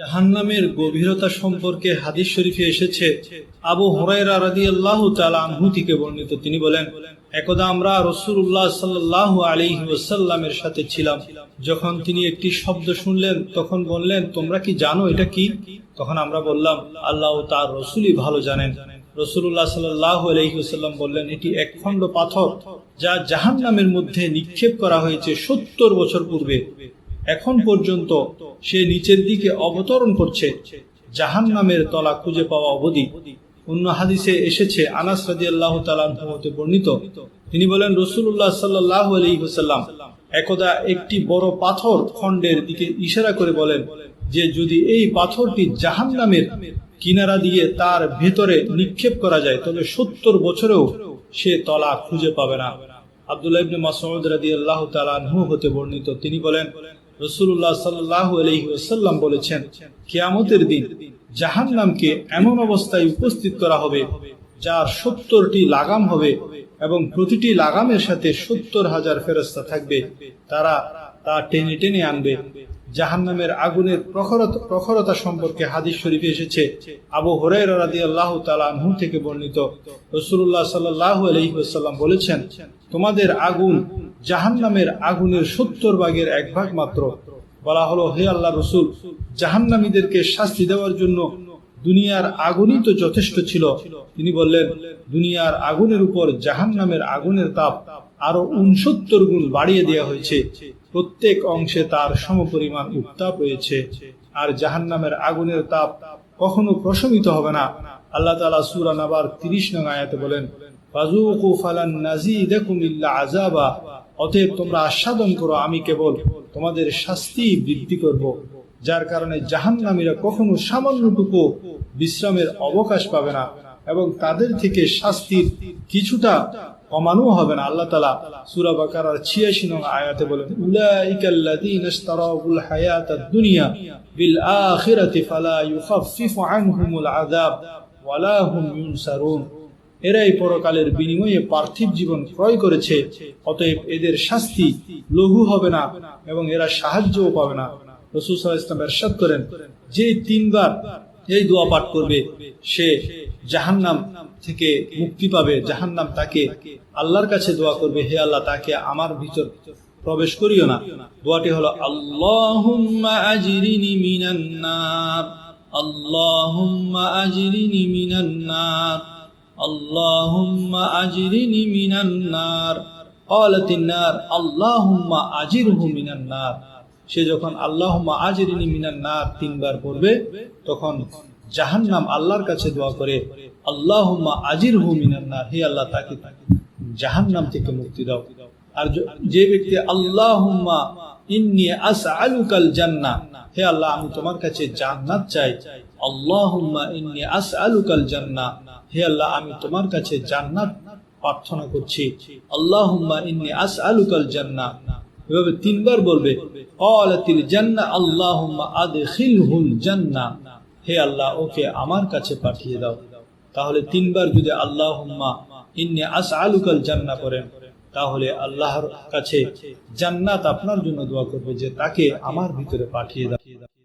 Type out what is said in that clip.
জাহান্নামের গভীরতা সম্পর্কে হাদিস শরীফে এসেছে। আবু হরাইরা রাদিয়াল্লাহু তাআলা আনহু থেকে বর্ণিত। তিনি বলেন, একদা আমরা রসুল্লাহ সাল্লাহ আলাইহি ওয়াসাল্লামের সাথে ছিলাম। যখন তিনি একটি শব্দ শুনলেন, তখন বললেন, তোমরা কি জানো এটা কি? তখন আমরা বললাম, আল্লাহ তার রসুলই ভালো জানেন। রসুল্লাহ সাল্লাহ আলহিহাল্লাম বললেন, এটি একখণ্ড পাথর যা জাহান নামের মধ্যে নিক্ষেপ করা হয়েছে সত্তর বছর পূর্বে। এখন পর্যন্ত সে নিচের দিকে অবতরণ করছে। জাহান নামের তলা খুঁজে পাওয়া অবধি অন্য হাদিসে এসেছে, আনাস রাজি আল্লাহ বর্ণিত। তিনি বলেন রসুল্লাহ সাল্লাহ আলহিহাল্লাম একদা একটি বড় পাথর খণ্ডের দিকে ইশারা করে বলেন যে, যদি এই পাথরটি জাহান নামের কিনারা দিয়ে তার ভেতরে নিক্ষেপ করা যায় তবে সত্তর বছরেও সে তলা খুঁজে পাবে না। আবদুল্লাহ ইবনে মাসউদ রাদিয়াল্লাহু তাআলা হতে বর্ণিত। তিনি বলেন রাসূলুল্লাহ সাল্লাল্লাহু আলাইহি বলেছেন, কিয়ামতের দিন জাহান্নামকে এমন অবস্থায় উপস্থিত করা হবে যার সত্তরটি লাগাম হবে এবং প্রতিটি লাগামের সাথে সত্তর হাজার ফেরস্তা থাকবে। তারা তা টেনে টেনে আনবে। জাহান্নামের আগুনের প্রখরতা সম্পর্কে হাদিস শরীফে এসেছে। আবু হরাইরা রাদিয়াল্লাহু তাআলা আনহু থেকে বর্ণিত। রাসূলুল্লাহ সাল্লাল্লাহু আলাইহি ওয়াসাল্লাম বলেছেন, তোমাদের আগুন জাহান্নামের আগুনের সত্তর ভাগের এক ভাগ মাত্র। বলা হলো, হে আল্লাহ রসুল, জাহান্নামীদেরকে শাস্তি দেওয়ার জন্য দুনিয়ার আগুনই তো যথেষ্ট ছিল। তিনি বললেন, দুনিয়ার আগুনের উপর জাহান্নামের আগুনের তাপ আরও উনসত্তর গুণ বাড়িয়ে দেওয়া হয়েছে। প্রত্যেক অংশে তার সমপরিমাণ উত্তাপ রয়েছে। আর জাহান্নামের আগুনের তাপ কখনো প্রশমিত হবে না। আল্লাহ তালা সুরা নাবার তিরিশ নং আয়াতে বলেন ফাজুকু ফালান নাজিদাকুম ইল্লা আযাবা। অতএব তোমরা আস্বাদন করো, আমি কেবল তোমাদের শাস্তি বৃদ্ধি করব, যার কারণে জাহান্নামীরা কখনো সামান্যটুকু বিশ্রামের অবকাশ পাবে না এবং তাদের থেকে শাস্তির কিছুটা কমানো হবে না। আল্লাহ তালা সুরা বাকারার ছিয়াশি নং আয়াতে বলেন উলাইকাল্লাযীনা ইশতারাউল হায়াতাদ দুনিয়া বিল আখিরাতি ফালা ইউখাফফিফু আনহুমুল আযাব ওয়ালা হুম ইউনসারুন। এরাই পরকালের বিনিময়ে পার্থিব জীবন ক্রয় করেছে। অতএব এদের শাস্তি লঘু হবে না এবং এরা সাহায্যও পাবে না। রসুল ইসলাম এরশাদ করেন, যে তিনবার এই দোয়া পাঠ করবে, সে জাহান্নাম থেকে মুক্তি পাবে। জাহান্নাম তাকে আল্লাহর কাছে দোয়া করবে, হে আল্লাহ, তাকে আমার ভিতর প্রবেশ করিও না। দোয়াটি হলো, আল্লাহুম্মা আজরিনি اللهم أجرني من النار قالت النار اللهم أجره من النار সে যখন আল্লাহুম্মা আজরিনি মিনান নার তিনবার পড়বে তখন জাহান্নাম আল্লাহর কাছে দোয়া করে আল্লাহুম্মা আজিরহু মিনান নার হে আল্লাহ তাকে জাহান্নাম থেকে মুক্তি দাও আর যে ব্যক্তি আল্লাহ, আমি তোমার কাছে জান্নাত চাই। আল্লাহ, আমি তোমার কাছে জান্নাত প্রার্থনা করছি। আল্লাহুম্মা ইন্নি আসআলুকাল জান্নাহ। এভাবে তিনবার বলবে আদখিলহুল জান্নাহ। হে আল্লাহ, ওকে আমার কাছে পাঠিয়ে দাও। তাহলে তিনবার যদি আল্লাহুম্মা ইন্নি আসআলুকাল জান্না করেন তাহলে আল্লাহর কাছে জান্নাত আপনার জন্য দোয়া করবে যে তাকে আমার ভিতরে পাঠিয়ে দাও।